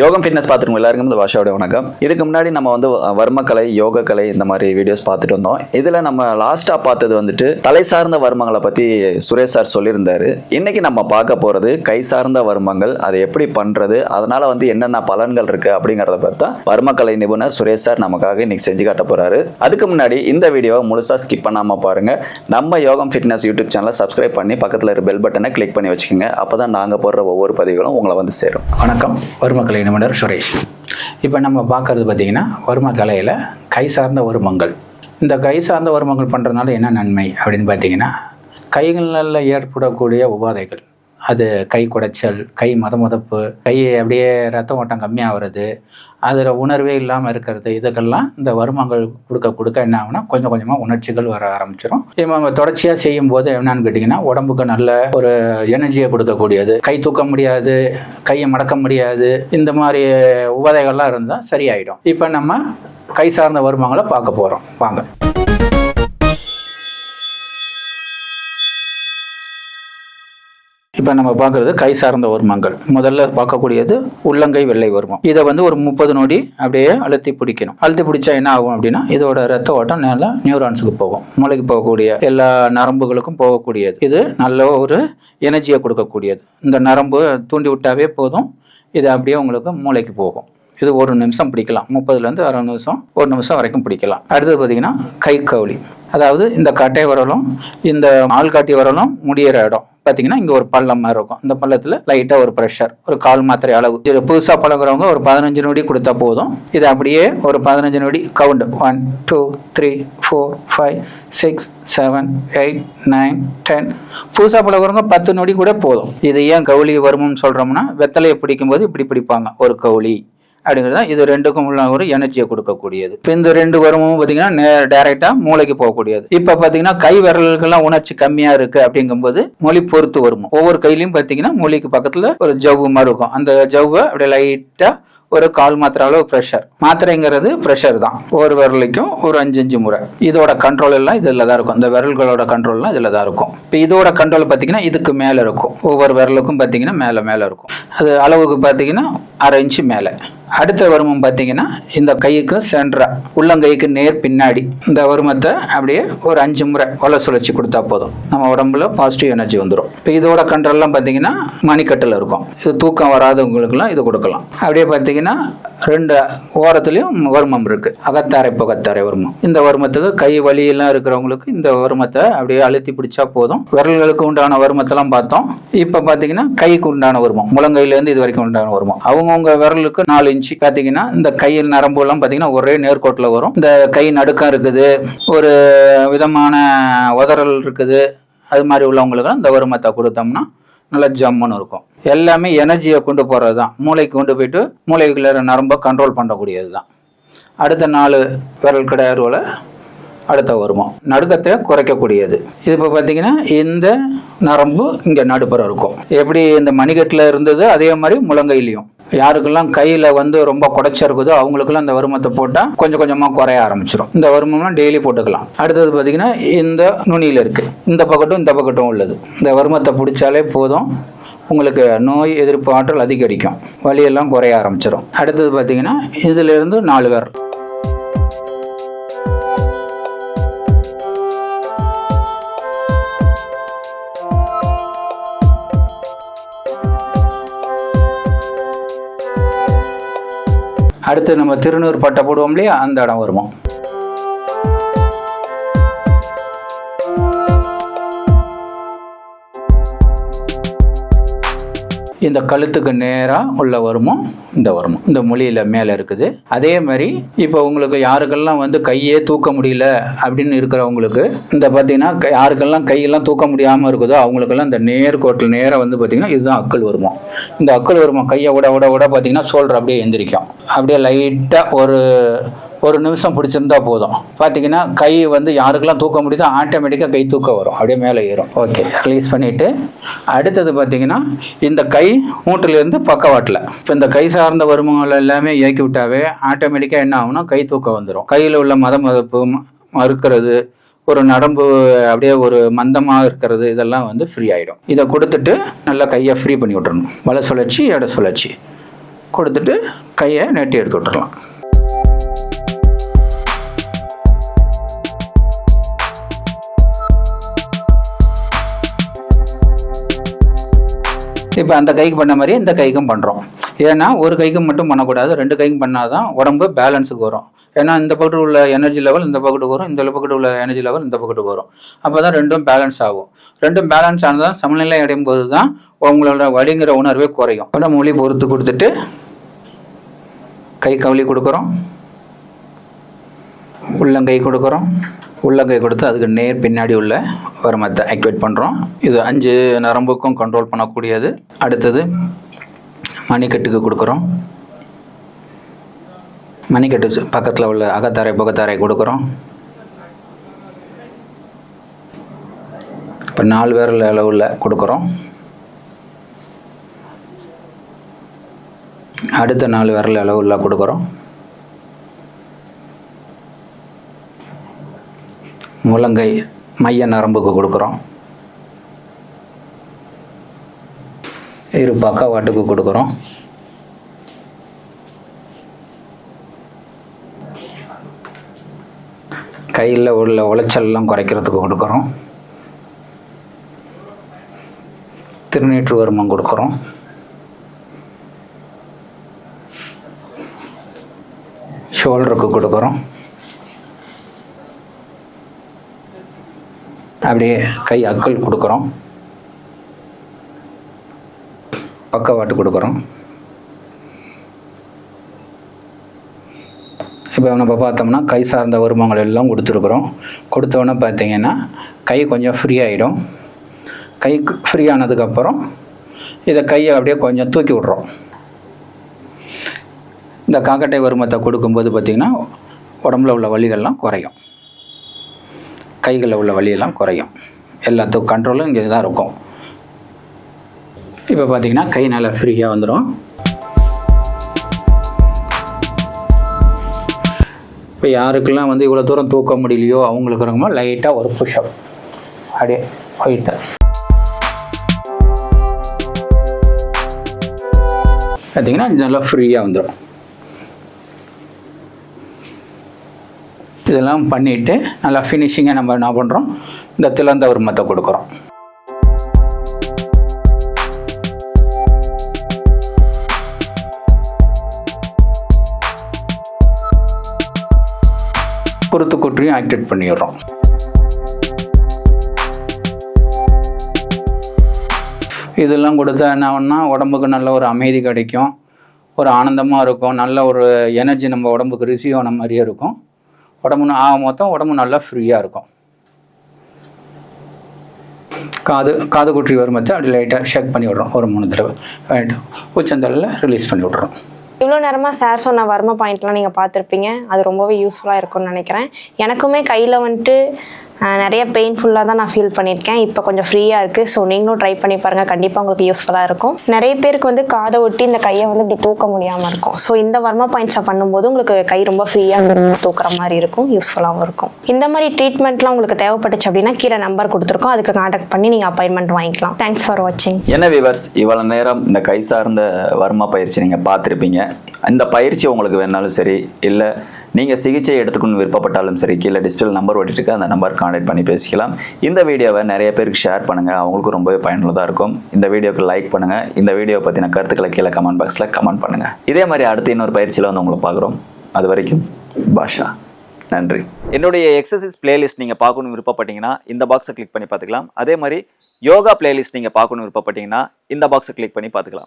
யோகம் ஃபிட்னஸ் பார்த்துருக்கோம் எல்லாருக்கும் இந்த பாஷாவோட வணக்கம். இதுக்கு முன்னாடி நம்ம வந்து வர்மக்கலை யோக கலை இந்த மாதிரி வீடியோஸ் பார்த்துட்டு வந்தோம். இதில் நம்ம லாஸ்ட்டாக பார்த்தது வந்துட்டு தலை சார்ந்த வர்மங்களை பற்றி சுரேஷ் சார் சொல்லியிருந்தாரு. இன்னைக்கு நம்ம பார்க்க போகிறது கை சார்ந்த வர்மங்கள் அதை எப்படி பண்ணுறது அதனால் வந்து என்னென்ன பலன்கள் இருக்குது அப்படிங்கிறத பார்த்தா வர்மக்கலை நிபுணர் சுரேஷ் சார் நமக்காக இன்னைக்கு செஞ்சு காட்ட போகிறாரு அதுக்கு முன்னாடி இந்த வீடியோவை முழுசாக ஸ்கிப் பண்ணாமல் பாருங்கள் நம்ம யோகம் ஃபிட்னஸ் யூடியூப் சேனலை சப்ஸ்கிரைப் பண்ணி பக்கத்தில் இருக்க பெல் பட்டனை கிளிக் பண்ணி வச்சுக்கோங்க. அப்போ தான் நாங்கள் போடுற ஒவ்வொரு பதிவுகளும் உங்களை வந்து சேரும். வணக்கம். வர்மக்கலை நிபுணர் சுரேஷ். இப்போ நம்ம பார்க்கறது பார்த்திங்கன்னா வரும கலையில் கை சார்ந்த வருமங்கள். இந்த கை சார்ந்த வருமங்கள் பண்ணுறதுனால என்ன நன்மை அப்படின்னு பார்த்தீங்கன்னா கைகளில் ஏற்படக்கூடிய உபாதைகள். அது கை குடைச்சல் கை மதமதப்பு கை அப்படியே ரத்த ஓட்டம் கம்மியாகிறது அதில் உணர்வே இல்லாமல் இருக்கிறது இதுக்கெல்லாம் இந்த வருமங்கள் கொடுக்க கொடுக்க என்ன ஆகுனா கொஞ்சம் கொஞ்சமாக உணர்ச்சிகள் வர ஆரம்பிச்சிடும் இப்போ தொடர்ச்சியாக செய்யும் போது என்னன்னு கேட்டிங்கன்னா உடம்புக்கு நல்ல ஒரு எனர்ஜியை கொடுக்கக்கூடியது. கை தூக்க முடியாது கையை மடக்க முடியாது இந்த மாதிரி உபாதைகள்லாம் இருந்தால் சரியாயிடும். இப்போ நம்ம கை சார்ந்த வருமங்களை பார்க்க போகிறோம் வாங்க. இப்போ நம்ம பார்க்குறது கை சார்ந்த வருமங்கள் முதல்ல பார்க்கக்கூடியது உள்ளங்கை வெள்ளை வருமம் இதை வந்து ஒரு முப்பது நொடி அப்படியே அழுத்தி பிடிக்கணும். அழுத்தி பிடிச்சா என்ன ஆகும் அப்படின்னா இதோட ரத்த ஓட்டம் நல்லா நியூரான்ஸுக்கு போகும். மூளைக்கு போகக்கூடிய எல்லா நரம்புகளுக்கும் போகக்கூடியது. இது நல்ல ஒரு எனர்ஜியை கொடுக்கக்கூடியது. இந்த நரம்பு தூண்டி விட்டாவே போதும். இது அப்படியே உங்களுக்கு மூளைக்கு போகும். இது ஒரு நிமிஷம் பிடிக்கலாம். முப்பதுலேருந்து அரை நிமிஷம் ஒரு நிமிஷம் வரைக்கும் பிடிக்கலாம். அடுத்தது பார்த்தீங்கன்னா கை கவுளி அதாவது இந்த கட்டை வரலும் இந்த ஆள்காட்டி வரலும் முடியிற இடம். பார்த்தீங்கன்னா இங்கே ஒரு பள்ளம் மாதிரி இருக்கும். இந்த பள்ளத்தில் லைட்டாக ஒரு ப்ரெஷர் ஒரு கால் மாத்திரை அளவு. இது புதுசாக பழகுறவங்க ஒரு பதினஞ்சு நொடி கொடுத்தா போதும். இது அப்படியே ஒரு பதினஞ்சு நொடி count one two three four five six seven eight nine ten புதுசாக பழகுறவங்க பத்து நொடி கூட போதும். இது ஏன் கவுளி வருமுன்னு சொல்கிறோம்னா வெத்தலையை பிடிக்கும்போது இப்படி பிடிப்பாங்க. ஒரு கவுளி அப்படிங்கிறது தான் இது ரெண்டுக்கும் உள்ள ஒரு எனர்ஜியை கொடுக்கக்கூடியது. இப்போ இந்த ரெண்டு வருமும் பார்த்தீங்கன்னா நே டைரெக்டாக மூளைக்கு போகக்கூடியது. இப்போ பார்த்தீங்கன்னா கை விரல்கள்லாம் உணர்ச்சி கம்மியாக இருக்கு அப்படிங்கும்போது மொழி பொறுத்து வரும்? ஒவ்வொரு கையிலையும் பார்த்தீங்கன்னா மொழிக்கு பக்கத்தில் ஒரு ஜவ்வு மாதிரி இருக்கும். அந்த ஜவ்வை அப்படியே லைட்டாக ஒரு கால் மாத்திரை அளவு ப்ரெஷர் மாத்திரைங்கிறது ப்ரெஷர் தான். ஒரு விரலுக்கும் ஒரு அஞ்சு அஞ்சு முறை. இதோட கண்ட்ரோல் எல்லாம் இதில் தான் இருக்கும். இந்த விரல்களோட கண்ட்ரோல்லாம் இதில் தான் இருக்கும். இப்போ இதோட கண்ட்ரோல் பார்த்தீங்கன்னா இதுக்கு மேலே இருக்கும். ஒவ்வொரு விரலுக்கும் பார்த்தீங்கன்னா மேலே மேலே இருக்கும். அது அளவுக்கு பார்த்தீங்கன்னா அரை இன்ச்சு மேலே. அடுத்த வருமம் பார்த்தீங்கன்னா இந்த கைக்கு சென்ட்ரா உள்ளங்கைக்கு நேர் பின்னாடி இந்த வருமத்தை அப்படியே ஒரு அஞ்சு முறை ஒல சுழற்சி கொடுத்தா போதும். நம்ம உடம்புல பாசிட்டிவ் எனர்ஜி வந்துடும் இப்போ இதோட கண்ட்ரோல்லாம் பார்த்தீங்கன்னா மணிக்கட்டில் இருக்கும். இது தூக்கம் வராதவங்களுக்குலாம் இது கொடுக்கலாம். அப்படியே பார்த்தீங்கன்னா ரெண்டு ஓரத்துலேயும் வருமம் இருக்குது அகத்தாரை புகத்தாரை வருமம். இந்த வருமத்துக்கு கை வலியெல்லாம் இருக்கிறவங்களுக்கு இந்த வருமத்தை அப்படியே அழுத்தி பிடிச்சா போதும். விரல்களுக்கு உண்டான வருமத்தெல்லாம் பார்த்தோம். இப்போ பார்த்தீங்கன்னா கைக்கு உண்டான வருமம். முழங்கையிலேருந்து இது வரைக்கும் உண்டான வருமம். அவங்கவுங்க விரலுக்கு நாலு இன்ச்சு பார்த்தீங்கன்னா இந்த கையில் நரம்பு எல்லாம் பார்த்தீங்கன்னா ஒரே நேர்கோட்டில் வரும். இந்த கை நடுக்கம் இருக்குது ஒரு விதமான உதறல் இருக்குது. அது மாதிரி உள்ளவங்களுக்கு இந்த வருமத்தை கொடுத்தோம்னா நல்லா ஜம்முன்னு இருக்கும். எல்லாமே எனர்ஜியை கொண்டு போகிறது தான். மூளைக்கு கொண்டு போயிட்டு மூளைக்குள்ள நரம்பை கண்ட்ரோல் பண்ணக்கூடியது தான். அடுத்த நாலு விரல் கிடையாறுவில் அடுத்த வருமம் நடுக்கத்தை குறைக்கக்கூடியது. இது இப்போ பார்த்தீங்கன்னா இந்த நரம்பு இங்கே நடுப்புறம் இருக்கும். எப்படி இந்த மணிக்கட்டில் இருந்தது அதே மாதிரி முழங்கையிலையும். யாருக்கெல்லாம் கையில் வந்து ரொம்ப குடைச்சா இருக்குதோ அவங்களுக்குலாம் இந்த வருமத்தை போட்டால் கொஞ்சம் கொஞ்சமாக குறைய ஆரம்பிச்சிடும் இந்த வருமம்லாம் டெய்லி போட்டுக்கலாம். அடுத்தது பார்த்தீங்கன்னா இந்த நுனியில் இருக்குது இந்த பக்கட்டும் இந்த பக்கட்டும் உள்ளது. இந்த வருமத்தை பிடிச்சாலே போதும். உங்களுக்கு நோய் எதிர்ப்பு ஆற்றல் அதிகரிக்கும். வலியெல்லாம் குறைய ஆரம்பிச்சிடும் அடுத்தது பார்த்தீங்கன்னா இதிலிருந்து நாலு பேர் அடுத்து நம்ம திருநூறு பட்டை போடுவோம் இல்லையா? அந்த இடம் வருவோம் இந்த கழுத்துக்கு நேராக உள்ள வருமோ இந்த வருமோ. இந்த மொழியில் மேலே இருக்குது. அதே மாதிரி இப்போ உங்களுக்கு யாருக்கெல்லாம் வந்து கையே தூக்க முடியல அப்படின்னு இருக்கிறவங்களுக்கு இந்த பார்த்தீங்கன்னா க- யாருக்கெல்லாம் கையெல்லாம் தூக்க முடியாமல் இருக்குதோ அவங்களுக்கெல்லாம் இந்த நேர்கோட்டில் நேராக வந்து பார்த்தீங்கன்னா இதுதான் அக்கல் வருமோ இந்த அக்கல் வருமோ கையை விட விட விட பார்த்தீங்கன்னா சோல்டர் அப்படியே எந்திரிக்கும். அப்படியே லைட்டாக ஒரு ஒரு நிமிஷம் பிடிச்சிருந்தா போதும். பார்த்தீங்கன்னா கை வந்து யாருக்கெல்லாம் தூக்க முடியுதோ ஆட்டோமேட்டிக்காக கை தூக்கம் வரும். அப்படியே மேலே ஏறும். ஓகே ரிலீஸ் பண்ணிவிட்டு அடுத்தது பார்த்தீங்கன்னா இந்த கை மூட்டிலேருந்து பக்கவாட்டில் இப்போ இந்த கை சார்ந்த வருமானங்கள் எல்லாமே இயக்கி விட்டாவே ஆட்டோமேட்டிக்காக என்ன ஆகும்னா கை தூக்கம் வந்துடும் கையில் உள்ள மத மதப்பு மறுக்கிறது ஒரு நரம்பு அப்படியே ஒரு மந்தமாக இருக்கிறது இதெல்லாம் வந்து ஃப்ரீ ஆகிடும் இதை கொடுத்துட்டு நல்லா கையை ஃப்ரீ பண்ணி விட்டுறணும். வலை சுழற்சி இட சுழற்சி. கொடுத்துட்டு கையை நெட்டி எடுத்து விட்டுறலாம். இப்போ அந்த கைக்கு பண்ண மாதிரி இந்த கைக்கும் பண்ணுறோம் ஏன்னா ஒரு கைக்கு மட்டும் பண்ணக்கூடாது. ரெண்டு கைக்கும் பண்ணால் தான் உடம்பு பேலன்ஸுக்கு வரும். ஏன்னா இந்த பக்கத்து உள்ள எனர்ஜி லெவல் இந்த பக்கத்துக்கு வரும். இந்த பக்கத்து உள்ள எனர்ஜி லெவல் இந்த பக்கத்துக்கு வரும். அப்போ தான் ரெண்டும் பேலன்ஸ் ஆகும். ரெண்டும் பேலன்ஸ் ஆனதான் சமநிலை அடையும் போது தான் உங்களோட வழிங்கிற உணர்வே குறையும். உடம்பு மொழி பொறுத்து கொடுத்துட்டு கை கவலி கொடுக்குறோம். உள்ளங்கை கொடுக்குறோம். உள்ளங்கை கொடுத்து அதுக்கு நேர் பின்னாடி உள்ள வருமத்தை ஆக்டிவேட் பண்ணுறோம் இது அஞ்சு நரம்புக்கும் கண்ட்ரோல் பண்ணக்கூடியது. அடுத்தது மணிக்கட்டுக்கு கொடுக்குறோம். மணிக்கட்டு பக்கத்தில் உள்ள அகத்தாரை புகத்தாரை கொடுக்குறோம். இப்போ நாலு பேரில் அளவில் கொடுக்குறோம். அடுத்த நாலு விரல் அளவுல கொடுக்குறோம். முழங்கை மைய நரம்புக்கு கொடுக்குறோம். இரு பக்கவாட்டுக்கு கொடுக்குறோம். கையில் உள்ள உளைச்சல்லாம் குறைக்கிறதுக்கு கொடுக்குறோம். திருநீற்று வருமம் கொடுக்குறோம். ஷோல்டருக்கு கொடுக்குறோம். அப்படியே கை அக்கல் கொடுக்குறோம். பக்கவாட்டு கொடுக்குறோம். இப்போ நம்ம பார்த்தோம்னா கை சார்ந்த வருமானங்கள் எல்லாம் கொடுத்துருக்குறோம். கொடுத்தோன்னே பார்த்தீங்கன்னா கை கொஞ்சம் ஃப்ரீ ஆகிடும் கை ஃப்ரீ ஆனதுக்கப்புறம் இதை கையை அப்படியே கொஞ்சம் தூக்கி விட்றோம். இந்த காக்கட்டை வருமத்தை கொடுக்கும்போது பார்த்திங்கன்னா உடம்புல உள்ள வலிகள்லாம் குறையும். கைகளில் உள்ள வலியெல்லாம் குறையும். எல்லாத்துக்கும் கண்ட்ரோலும் இங்கே தான் இருக்கும். இப்போ பார்த்தீங்கன்னா கை நல்லா ஃப்ரீயாக வந்துடும் இப்போ யாருக்கெல்லாம் வந்து இவ்வளோ தூரம் தூக்க முடியலையோ அவங்களுக்கு ரொம்ப லைட்டாக ஒரு புஷ்அப் அப்படியே போயிட்டு. பார்த்தீங்கன்னா நல்லா ஃப்ரீயாக வந்துடும் இதெல்லாம் பண்ணிவிட்டு நல்லா ஃபினிஷிங்காக நம்ம என்ன பண்ணுறோம் இந்த திலந்த உரிமத்தை கொடுக்குறோம். குருத்து குற்றியும் ஆக்டிவேட் பண்ணிடுறோம். இதெல்லாம் கொடுத்தா என்ன ஆகும்னா உடம்புக்கு நல்ல ஒரு அமைதி கிடைக்கும். ஒரு ஆனந்தமாக இருக்கும். நல்ல ஒரு எனர்ஜி நம்ம உடம்புக்கு ரிசீவ் ஆன மாதிரியே இருக்கும். உடம்பு ஆக மொத்தம் உடம்பு நல்லா ஃப்ரீயாக இருக்கும். காது காது குற்றி வருமத்தை அப்படி லைட்டாக ஷேக் பண்ணி விட்றோம். ஒரு மூணு தடவை. ரைட்டு உச்சந்தலில் ரிலீஸ் பண்ணி விட்றோம். இவ்வளோ நேரமாக சார் சொன்ன வர்ம பாயிண்ட்லாம் நீங்கள் பார்த்துருப்பீங்க. அது ரொம்பவே யூஸ்ஃபுல்லாக இருக்கும்னு நினைக்கிறேன். எனக்குமே கையில் வந்துட்டு நிறைய பெயின்ஃபுல்லாக தான் நான் ஃபீல் பண்ணியிருக்கேன். இப்போ கொஞ்சம் ஃப்ரீயாக இருக்குது ஸோ நீங்களும் ட்ரை பண்ணி பாருங்கள் கண்டிப்பாக உங்களுக்கு யூஸ்ஃபுல்லாக இருக்கும். நிறைய பேருக்கு வந்து காதை ஒட்டி இந்த கையை வந்து இப்படி தூக்க முடியாமல் இருக்கும். ஸோ இந்த வர்மா பாயிண்ட்ஸை பண்ணும்போது உங்களுக்கு கை ரொம்ப ஃப்ரீயாக தூக்குற மாதிரி இருக்கும். யூஸ்ஃபுல்லாகவும் இருக்கும். இந்த மாதிரி ட்ரீட்மெண்ட்லாம் உங்களுக்கு தேவைப்பட்டுச்சு அப்படின்னா கீழே நம்பர் கொடுத்துருக்கோம். அதுக்கு காண்டாக்ட் பண்ணி நீங்கள் அப்பாயின்மெண்ட் வாங்கிக்கலாம். தேங்க்ஸ் ஃபார் வாட்சிங் என்ன விவர்ஸ் இவ்வளோ நேரம் இந்த கை சார்ந்த வர்மா பயிற்சி நீங்கள் பார்த்துருப்பீங்க. இந்த பயிற்சி உங்களுக்கு வேணாலும் சரி இல்லை நீங்கள் சிகிச்சை எடுத்துக்கணும் விருப்பப்பட்டாலும் சரி கீழே டிஜிட்டல் நம்பர் ஓட்டிட்டு அந்த நம்பர் கான்டாக்ட் பண்ணி பேசிக்கலாம். இந்த வீடியோவை நிறைய பேருக்கு ஷேர் பண்ணுங்கள் அவங்களுக்கும் ரொம்பவே பயனுள்ளதாக இருக்கும். இந்த வீடியோக்கு லைக் பண்ணுங்கள் இந்த வீடியோ பற்றின கருத்துக்களை கீழே கமெண்ட் பாக்ஸில் கமெண்ட் பண்ணுங்கள் இதே மாதிரி அடுத்து இன்னொரு பயிற்சியில் வந்து உங்களை பார்க்குறோம். அது வரைக்கும் பாஷா. நன்றி. என்னுடைய எக்ஸசைஸ் பிளேலிஸ்ட் நீங்கள் பார்க்கணும் விருப்பப்பட்டீங்கன்னா இந்த பாக்ஸை கிளிக் பண்ணி பார்த்துக்கலாம். அதே மாதிரி யோகா பிளேலிஸ்ட் நீங்கள் பார்க்கணும் விருப்பப்பட்டீங்கன்னா இந்த பாக்ஸை கிளிக் பண்ணி பார்த்துக்கலாம்.